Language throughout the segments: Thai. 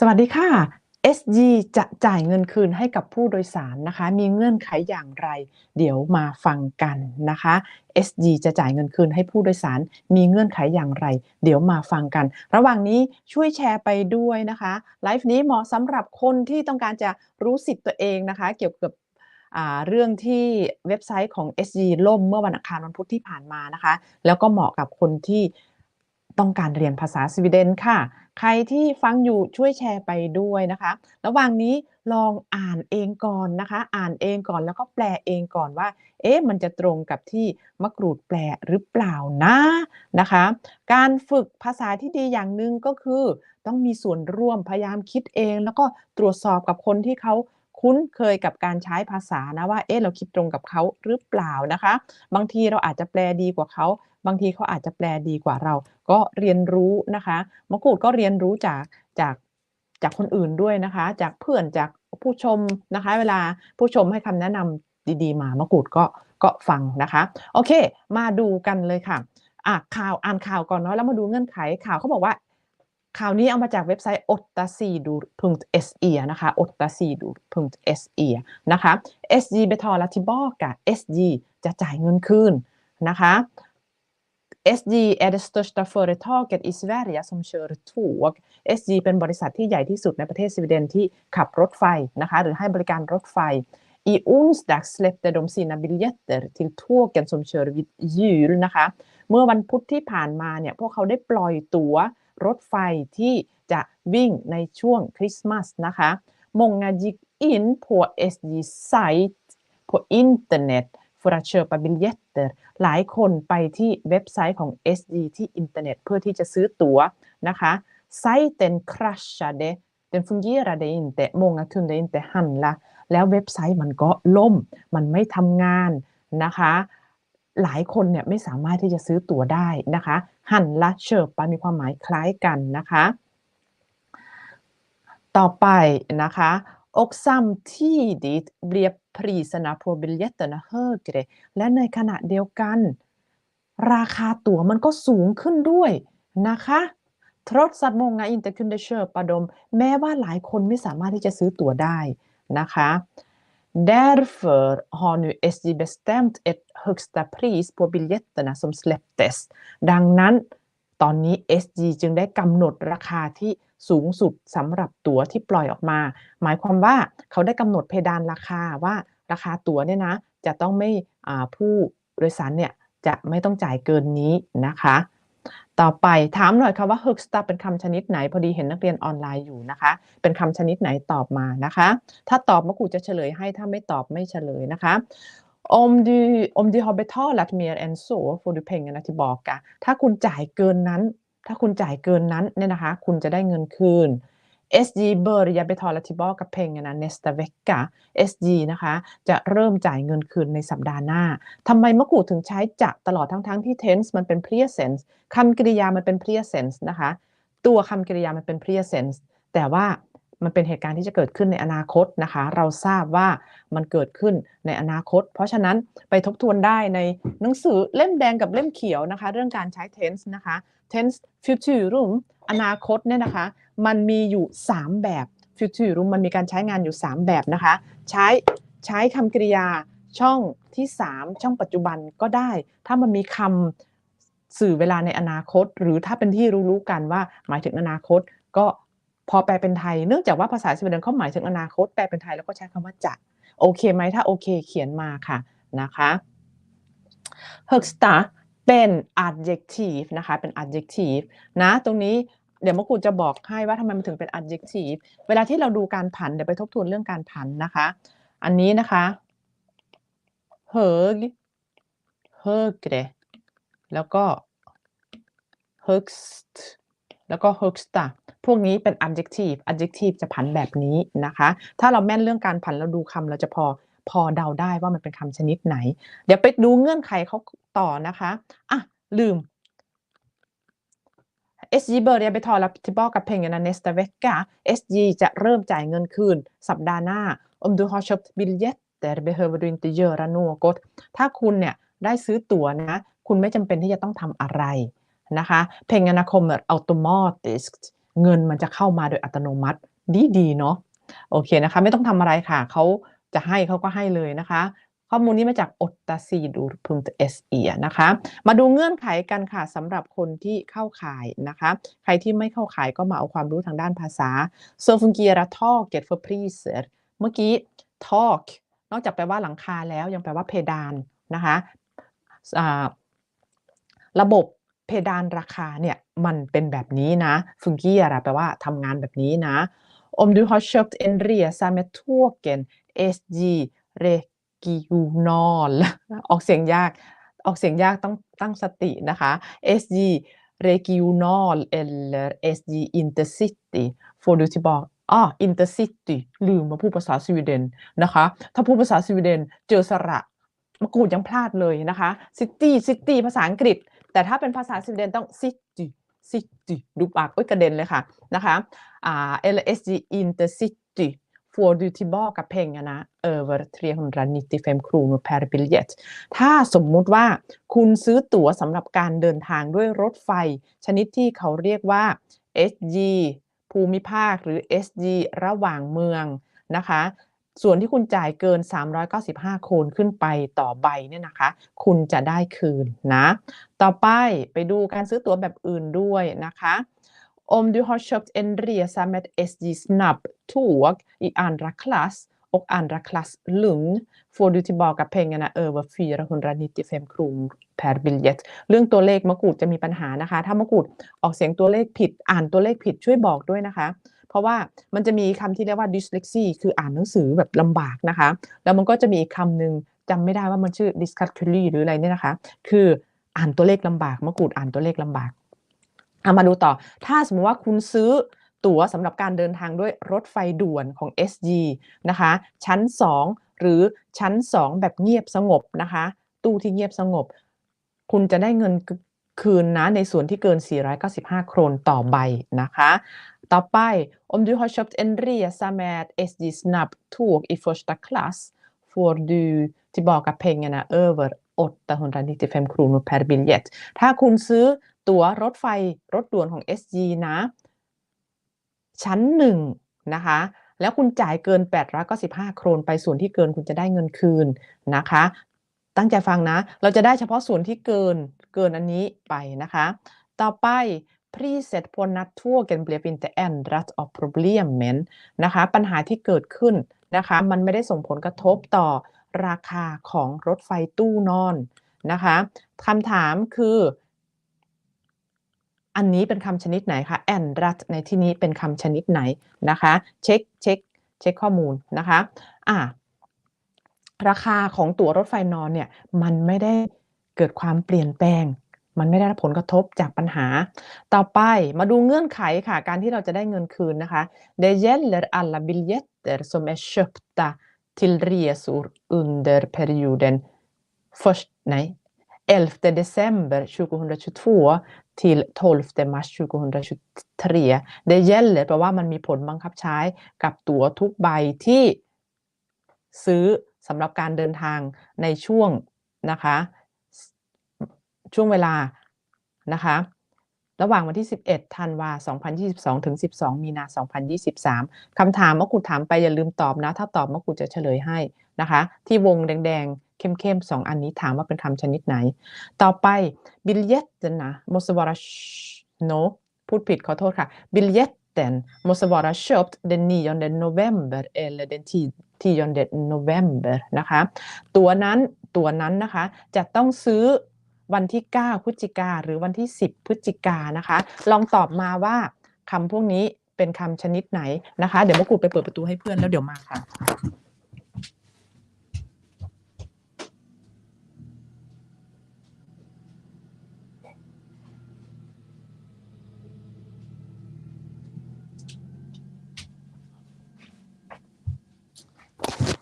สวัสดีค่ะ SG จะจ่ายเงินคืนให้กับผู้โดยสารนะคะ มีเงื่อนไขอย่างไร เดี๋ยวมาฟังกันนะคะ SG จะจ่ายเงินคืนให้ผู้โดยสาร มีเงื่อนไขอย่างไร เดี๋ยวมาฟังกัน ระหว่างนี้ช่วยแชร์ไปด้วยนะคะไลฟ์นี้เหมาะสำหรับคนที่ต้องการจะรู้สิทธิ์ตัวเองนะคะ เกี่ยวกับเรื่องที่เว็บไซต์ของ SG ล่มเมื่อวันอังคารวันพุธที่ผ่านมานะคะ แล้วก็เหมาะกับคนที่ ต้องการเรียนภาษาสวีเดนค่ะ ใครที่ฟังอยู่ช่วยแชร์ไปด้วยนะคะ ระหว่างนี้ลองอ่านเองก่อนนะคะ อ่านเองก่อนแล้วก็แปลเองก่อนว่า เอ๊ะ มันจะตรงกับที่มะกรูดแปลหรือเปล่านะนะคะ การฝึกภาษาที่ดีอย่างหนึ่งก็คือ ต้องมีส่วนร่วมพยายามคิดเอง แล้วก็ตรวจสอบกับคนที่เขา คุ้นเคยกับการใช้ภาษานะว่าเอ๊ะเราคิดตรงกับเขาหรือเปล่านะคะ บางทีเราอาจจะแปลดีกว่าเขา บางทีเขาอาจจะแปลดีกว่าเรา ก็เรียนรู้นะคะมะกรูดก็เรียนรู้จากจากจากคนอื่นด้วยนะคะ จากเพื่อนจากผู้ชมนะคะ เวลาผู้ชมให้คำแนะนำดีๆ มามะกรูดก็ก็ฟังนะคะ โอเค มาดูกันเลยค่ะอะข่าวอ่านข่าวก่อนเนาะแล้วมาดูเงื่อนไขข่าวเขาบอกว่า ข่าวนี้เอามาจากเว็บไซต์ ottasidu.se นะคะ ottasidu.se นะคะ SG เบทอลาทิบอกับ SG จะจ่ายเงินคืนนะคะ SG är d e största företaget i Sverige som kör tåg. SG เป็นบริษัทที่ใหญ่ที่สุดในประเทศสวีเดนที่ขับรถไฟนะคะหรือให้บริการรถไฟ I u n s d a g släppte d o m s i n a b i l j e t t e r t i l t tågen som kör vid jul นะคะ เมื่อวันพุธที่ผ่านมาเนี่ยพวกเขาได้ปล่อยตั๋ว รถไฟที่จะวิ่งในช่วงคริสต์มาสนะคะมงาจิกอินผัวเอสดีไซน์ผั Site på internet för att köpa biljetter หลายคนไปที่เว็บไซต์ของ SJ ที่อินเทอร์เน็ตเพื่อที่จะซื้อตั๋วนะคะ Sajten kraschade den fungerade inte många kunde inte handla แล้วเว็บไซต์มันก็ล่ม มันไม่ทำงานนะคะ หลายคนเนี่ยไม่สามารถที่จะซื้อตั๋วได้นะคะ หันละเชิบไปมีความหมายคล้ายกันนะคะ ต่อไปนะคะ och samtidigt blev priserna på biljetterna högre และในขณะเดียวกัน ราคาตั๋วมันก็สูงขึ้นด้วยนะคะ trots att många inte kunde köpa dem แม้ว่าหลายคนไม่สามารถที่จะซื้อตั๋วได้นะคะ Därför har nu SJ bestämt ett högsta pris på biljetterna som släpptes ดังนั้นตอนนี้ SG จึงได้กำหนดราคาที่สูงสุดสำหรับตั๋วที่ปล่อยออกมา หมายความว่าเขาได้กำหนดเพดานราคาว่าราคาตั๋วเนี่ยนะจะต้องไม่ผู้โดยสารเนี่ยจะไม่ต้องจ่ายเกินนี้นะคะ ต่อไปถามหน่อยค่ะว่า h ö g s t a เป็นคำชนิดไหน พอดีเห็นนักเรียนออนไลน์อยู่นะคะ เป็นคำชนิดไหนตอบมานะคะ ถ้าตอบมะกูจะเฉลยให้ถ้าไม่ตอบไม่เฉลยนะคะ om du, om du har betalat mer än så får du pengarna tillbaka ถ้าคุณจ่ายเกินนั้น ถ้าคุณจ่ายเกินนั้นเนี่ยนะคะ คุณจะได้เงินคืน SJ börjar betala tillbaka pengarna nästa vecka SJ นะคะจะเริ่มจ่ายเงินคืนในสัปดาห์หน้าทำไมมะกูถึงใช้จะตลอดทั้งๆทที่ tense มันเป็น present คำกริยามันเป็น present นะคะ ตัวคำกริยามันเป็น present แต่ว่ามันเป็นเหตุการณ์ที่จะเกิดขึ้นในอนาคตนะคะ เราทราบว่ามันเกิดขึ้นในอนาคต เพราะฉะนั้นไปทบทวนได้ในหนังสือเล่มแดงกับเล่มเขียวนะคะ เรื่องการใช้ tense นะคะ tense futurum อนาคตเนี่ยนะคะ มันมีอยู่ 3 แบบ futurum มันมีการใช้งานอยู่ 3 แบบนะคะ ใช้ใช้คำกริยาช่องที่ 3 ช่องปัจจุบันก็ได้ ถ้ามันมีคำสื่อเวลาในอนาคต หรือถ้าเป็นที่รู้ๆกันว่าหมายถึงอนาคต ก็พอแปลเป็นไทย เนื่องจากว่าภาษาสวีเดนเขาหมายถึงอนาคต แปลเป็นไทยแล้วก็ใช้คำว่าจะโอเคไหมถ้าโอเคเขียนมาค่ะนะคะ högsta เป็น adjective นะคะ เป็น adjective นะ ตรงนี้ เดี๋ยวมกูจะบอกให้ว่าทำไมมันถึงเป็น adjective เวลาที่เราดูการผัน เดี๋ยวไปทบทวนเรื่องการผันนะคะ อันนี้นะคะ hög högre แล้วก็ högst แล้วก็ högsta พวกนี้เป็น adjective adjective จะผันแบบนี้นะคะ ถ้าเราแม่นเรื่องการผันเราดูคำเราจะพอพอเดาได้ว่ามันเป็นคำชนิดไหน เดี๋ยวไปดูเงื่อนไขเขาต่อนะคะ อะลืม SJ börjar betala tillbaka pengarna nästa vecka SJ จะเริ่มจ่ายเงินคืนสัปดาห์หน้า om du har köpt biljetter behöver du inte göra något ถ้าคุณเนี่ยได้ซื้อตั๋วนะ คุณไม่จำเป็นที่จะต้องทำอะไรนะคะ pengarna kommer automatiskt เงินมันจะเข้ามาโดยอัตโนมัติดีดีๆเนาะโอเคนะคะ ไม่ต้องทำอะไรค่ะเขาจะให้เขาก็ให้เลยนะคะ ข้อมูลนี้มาจาก o t t a s i d u r s e นะคะ มาดูเงื่อนไขกันค่ะสำหรับคนที่เข้าข่ายนะคะ ใครที่ไม่เข้าข่ายก็มาเอาความรู้ทางด้านภาษา so fungerar taket för priser เมื่อกี้ talk นอกจากแปลว่าหลังคาแล้วยังแปลว่าเพดานนะคะอ่าระบบเพดานราคาเนี่ยมันเป็นแบบนี้นะ fungerar แปลว่าทำงานแบบนี้นะ om du har köpt en resa med tågen SJ regional ออกเสียงยาก ออกเสียงยากต้องตั้งสตินะคะ SJ regional eller SJ intercity får du tillbaka อ่า intercity ลืมมาพูดภาษาสวีเดนนะคะ ถ้าพูดภาษาสวีเดนเจอสระมะกรูดยังพลาดเลยนะคะ city city ภาษาอังกฤษ แต่ถ้าเป็นภาษาสวีเดนต้อง city city ดูปากโอ้ยกระเด็นเลยค่ะนะคะอ่า LSG intercity får du tillbaka pengarna över 395 kronor per biljett ถ้าสมมุติว่าคุณซื้อตั๋วสำหรับการเดินทางด้วยรถไฟ ชนิดที่เขาเรียกว่า SG ภูมิภาคหรือ SG ระหว่างเมืองนะคะ ส่วนที่คุณจ่ายเกิน 395 โคนขึ้นไปต่อใบเนี่ยนะคะ คุณจะได้คืนนะ ต่อไปไปดูการซื้อตั๋วแบบอื่นด้วยนะคะ Om du har köpt en resa med SJ snabbtåg i andra klass och andra klass lugn får du tillbaka pengarna över 495 kronor per biljett เรื่องตัวเลขมะกรูดจะมีปัญหานะคะ ถ้ามะกรูดออกเสียงตัวเลขผิด อ่านตัวเลขผิดช่วยบอกด้วยนะคะ เพราะว่ามันจะมีคำที่เรียกว่า dyslexia คืออ่านหนังสือแบบลำบากนะคะ แล้วมันก็จะมีอีกคำหนึ่งจำไม่ได้ว่ามันชื่อ dyscalculia หรืออะไรเนี่ยนะคะ คืออ่านตัวเลขลำบากมะกรูดอ่านตัวเลขลำบาก เอามาดูต่อ ถ้าสมมติว่าคุณซื้อตั๋วสำหรับการเดินทางด้วยรถไฟด่วนของ SG นะคะ ชั้น 2 หรือชั้น 2 แบบเงียบสงบนะคะ ตู้ที่เงียบสงบ คุณจะได้เงินคืนนะในส่วนที่เกิน 495 โครนต่อใบนะคะ ต่อไป om du har köpt en resa med SJ snabbtåg i första klass får du tillbaka pengarna över 895 kronor per biljett ถ้าคุณซื้อ ตั๋วรถไฟรถด่วนของ SG นะ ชั้นหนึ่งนะคะ แล้วคุณจ่ายเกิน895โครนไปส่วนที่เกินคุณจะได้เงินคืนนะคะ ตั้งใจฟังนะ เราจะได้เฉพาะส่วนที่เกินเกินอันนี้ไปนะคะ ต่อไป priset på nattågen blev inte ändrat av problemen นะคะ ปัญหาที่เกิดขึ้นนะคะ มันไม่ได้ส่งผลกระทบต่อราคาของรถไฟตู้นอนนะคะคำถามคือ อันนี้เป็นคำชนิดไหนคะแอนรัตในที่นี้เป็นคำชนิดไหนนะคะ เช็คเช็คเช็คข้อมูลนะคะอะราคาของตั๋วรถไฟนอนเนี่ยมันไม่ได้เกิดความเปลี่ยนแปลง มันไม่ได้รับผลกระทบจากปัญหา ต่อไปมาดูเงื่อนไขค่ะ การที่เราจะได้เงินคืนนะคะ Det gäller alla biljetter som är köpta till resor under perioden först, nej, 11 december 2022 till 12 mars 2023 Det gäller แปลว่ามันมีผลบังคับใช้กับตั๋วทุกใบที่ซื้อสำหรับการเดินทางในช่วงนะคะช่วงเวลานะคะระหว่างวันที่ 11 ธันวา 2022 ถึง 12 มีนา 2023 คำถามมะกุดถามไปอย่าลืมตอบนะ ถ้าตอบมะกุดจะเฉลยให้นะคะ ที่วงแดงๆ เข้มๆ2อันนี้ถามว่าเป็นคำชนิดไหน ต่อไป biljetterna måste vara no พูดผิดขอโทษค่ะ biljetten måste vara köpt den 9 november eller den 10 november นะคะตัวนั้นตัวนั้นนะคะจะต้องซื้อวันที่ 9 พฤศจิกาหรือวันที่ 10 พฤศจิกานะคะ ลองตอบมาว่าคำพวกนี้เป็นคำชนิดไหนนะคะ เดี๋ยวมะกูไปเปิดประตูให้เพื่อนแล้วเดี๋ยวมาค่ะ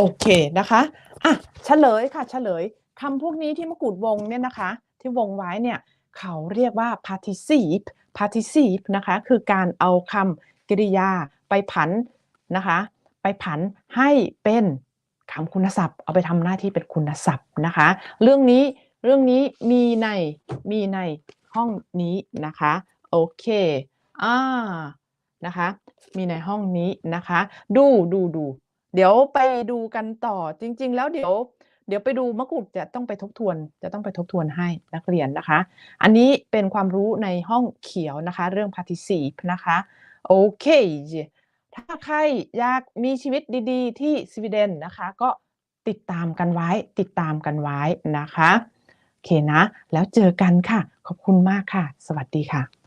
โอเคนะคะอะเฉลยค่ะเฉลยคำพวกนี้ที่มกูดวงเนี่ยนะคะ ที่วงไว้เนี่ยเขาเรียกว่า participe participe นะคะ คือการเอาคำกริยาไปผันนะคะ ไปผันให้เป็นคำคุณศัพท์ เอาไปทำหน้าที่เป็นคุณศัพท์นะคะ เรื่องนี้เรื่องนี้มีในมีในห้องนี้นะคะ โอเคอ่านะคะ มีในห้องนี้นะคะ ดูดูดู เดี๋ยวไปดูกันต่อจริง ๆ แล้วเดี๋ยว เดี๋ยวไปดูมะกรูดจะต้องไปทบทวน จะต้องไปทบทวนให้นักเรียนนะคะ อันนี้เป็นความรู้ในห้องเขียวนะคะ เรื่อง participe นะคะโอเคถ้าใครอยากมีชีวิตดีๆ ที่สวีเดนนะคะ ก็ติดตามกันไว้ ติดตามกันไว้นะคะโอเคนะ แล้วเจอกันค่ะ ขอบคุณมากค่ะ สวัสดีค่ะ